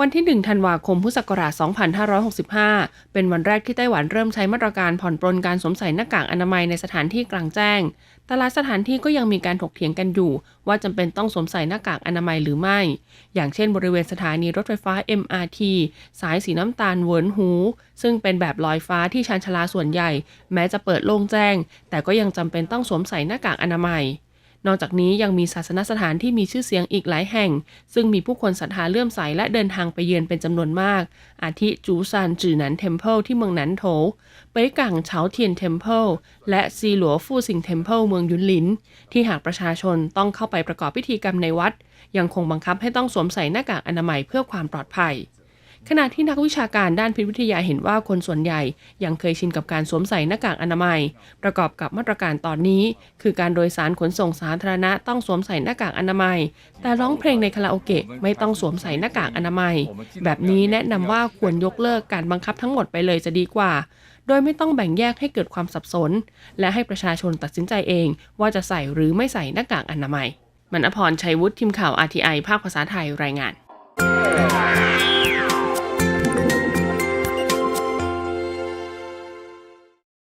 วันที่ 1 ธันวาคม พุทธศักราช 2565 เป็นวันแรกที่ไต้หวันเริ่มใช้มาตรการผ่อนปรนการสวมใส่หน้ากากอนามัยในสถานที่กลางแจ้ง แต่ละสถานที่ก็ยังมีการถกเถียงกันอยู่ ว่าจำเป็นต้องสวมใส่หน้ากากอนามัยหรือไม่ อย่างเช่นบริเวณสถานีรถไฟฟ้า MRT สายสีน้ำตาลเวินหู ซึ่งเป็นแบบลอยฟ้าที่ชานชลาส่วนใหญ่ แม้จะเปิดโล่งแจ้ง แต่ก็ยังจำเป็นต้องสวมใส่หน้ากากอนามัย นอกจากนี้ยังมีศาสนสถานที่มีชื่อเสียงอีกหลายแห่ง ซึ่งมีผู้คนศรัทธาเลื่อมใสและเดินทางไปเยือนเป็นจำนวนมาก อาทิจูซานจือหนันเทมเพิลที่เมืองหนันโถเปกังเฉาเทียนเทมเพิลและซีหลัวฟู่ซิงเทมเพิลเมืองยุนหลิน ที่หากประชาชนต้องเข้าไปประกอบพิธีกรรมในวัด ยังคงบังคับให้ต้องสวมใส่หน้ากากอนามัยเพื่อความปลอดภัย ขณะที่นักวิชาการด้านพิษวิทยาเห็นว่าคนส่วนใหญ่ยังเคยชินกับการสวมใส่หน้ากากอนามัย ประกอบกับมาตรการตอนนี้ คือการโดยสารขนส่งสาธารณะต้องสวมใส่หน้ากากอนามัย แต่ร้องเพลงในคาราโอเกะไม่ต้องสวมใส่หน้ากากอนามัย แบบนี้แนะนำว่าควรยกเลิกการบังคับทั้งหมดไปเลยจะดีกว่า โดยไม่ต้องแบ่งแยกให้เกิดความสับสน และให้ประชาชนตัดสินใจเอง ว่าจะใส่หรือไม่ใส่หน้ากากอนามัย มณพรชัยวุฒิทีมข่าว RTI ภาคภาษาไทยรายงาน